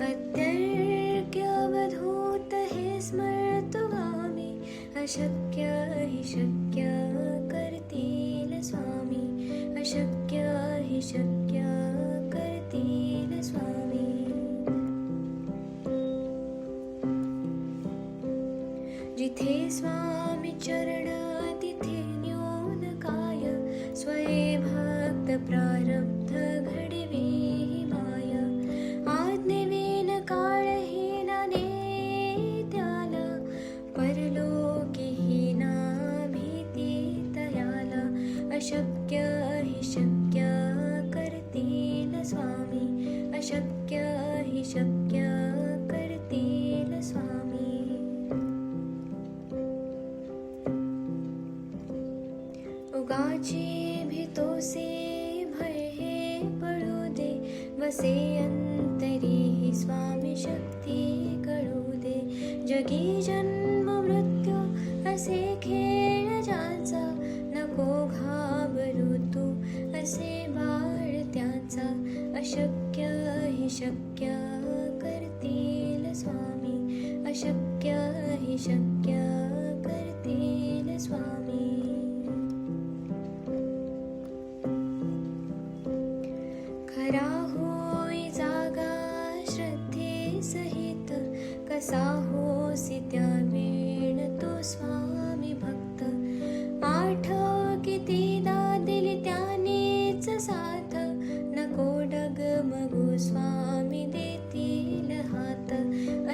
Qatar क्या बहुत है स्मर्तुगामी अशक्य ही शक्या करतील स्वामी अशक्य ही शक्या करतील स्वामी जिथे स्वामी चरण तिथे न्यून काय स्वय भक्त प्रारब्ध घडवी अशक्य ही शक्य करतील स्वामी अशक्य ही शक्य करतील स्वामी उगाची भितोसे भय हे पडू दे वसे अंतरी ही स्वामी शक्ती कळू दे जगी जन शक्य करतील स्वामी अशक्य ही शक्य करतील स्वामी खरा होय जागा श्रद्धे सहित कसा हो त्या वीण तो स्वामी भक्त आठ किती दिली त्यानेच साथ नको मगो स्वामी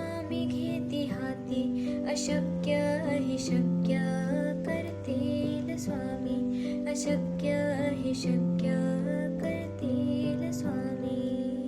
स्वामी घेती हाती अशक्य ही शक्य करतील स्वामी अशक्य ही शक्य करतील स्वामी